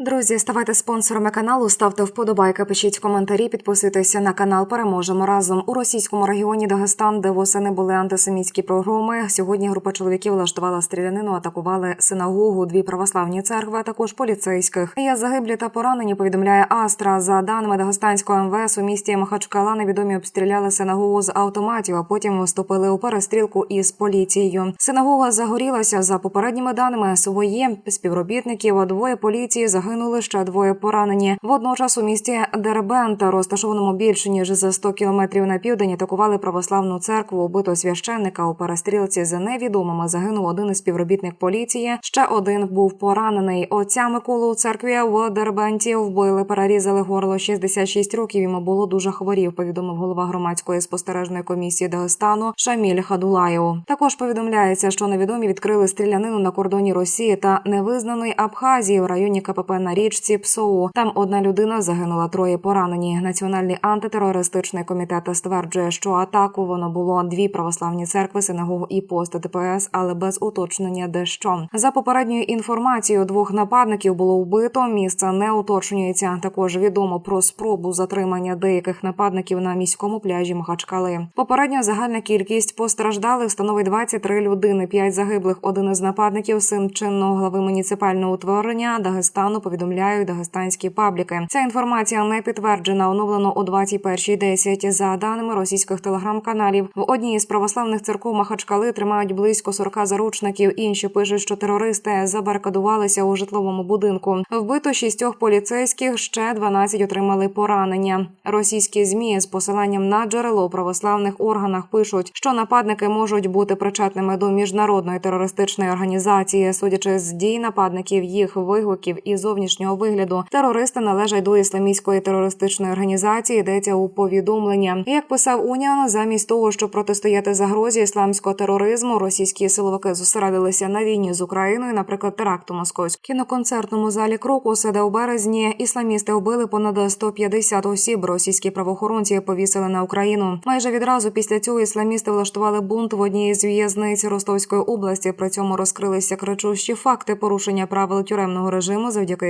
Друзі, ставайте спонсорами каналу, ставте вподобайки, пишіть коментарі, підписуйтеся на канал. Переможемо разом у російському регіоні Дагестан, де восени були антисемітські прогроми. Сьогодні група чоловіків влаштувала стрілянину, атакували синагогу, дві православні церкви, а також поліцейських. Є загиблі та поранені. Повідомляє Астра. За даними Дагестанського МВС, у місті Махачкала невідомі обстріляли синагогу з автоматів, а потім вступили у перестрілку із поліцією. Синагога загорілася за попередніми даними. Своє співробітників, а двоє поліції загинули ще двоє поранені. Водночас у місті Дербента, розташованому більше ніж за 100 кілометрів на південь, атакували православну церкву. Убито священника у перестрілці за невідомими. Загинув один із співробітник поліції. Ще один був поранений. Отця Миколу у церкві в Дербенті вбили, перерізали горло 66 років. Йому було дуже хворів. Повідомив голова громадської спостережної комісії Дагестану Шаміль Хадулаєв. Також повідомляється, що невідомі відкрили стрілянину на кордоні Росії та невизнаної Абхазії в районі КПП на річці Псоу. Там одна людина загинула, троє поранені. Національний антитерористичний комітет стверджує, що атаку воно було дві православні церкви, синагогу і пост ДПС, але без уточнення де що. За попередньою інформацією, двох нападників було вбито. Місце не уточнюється. Також відомо про спробу затримання деяких нападників на міському пляжі Махачкали. Попередньо загальна кількість постраждалих становить 23 людини. П'ять загиблих. Один із нападників, син чинного глави муніципального утворення Дагестану. Повідомляють дагестанські пабліки. Ця інформація не підтверджена. Оновлено о 21.10. За даними російських телеграм-каналів, в одній із православних церков Махачкали тримають близько 40 заручників. Інші пишуть, що терористи забарикадувалися у житловому будинку. Вбито шістьох поліцейських, ще 12 отримали поранення. Російські змі з посиланням на джерело православних органах пишуть, що нападники можуть бути причетними до міжнародної терористичної організації. Судячи з дій нападників, їх вигуків і зовнішнього вигляду, терористи належать до ісламістської терористичної організації. Йдеться у повідомлення. Як писав Уніан, замість того, щоб протистояти загрозі ісламського тероризму, російські силовики зосередилися на війні з Україною, наприклад, теракт у московському кіноконцертному залі Крокуса, де у березні ісламісти вбили понад 150 осіб. Російські правоохоронці повісили на Україну. Майже відразу після цього ісламісти влаштували бунт в одній з в'язниць Ростовської області. При цьому розкрилися кричущі факти порушення правил тюремного режиму, завдяки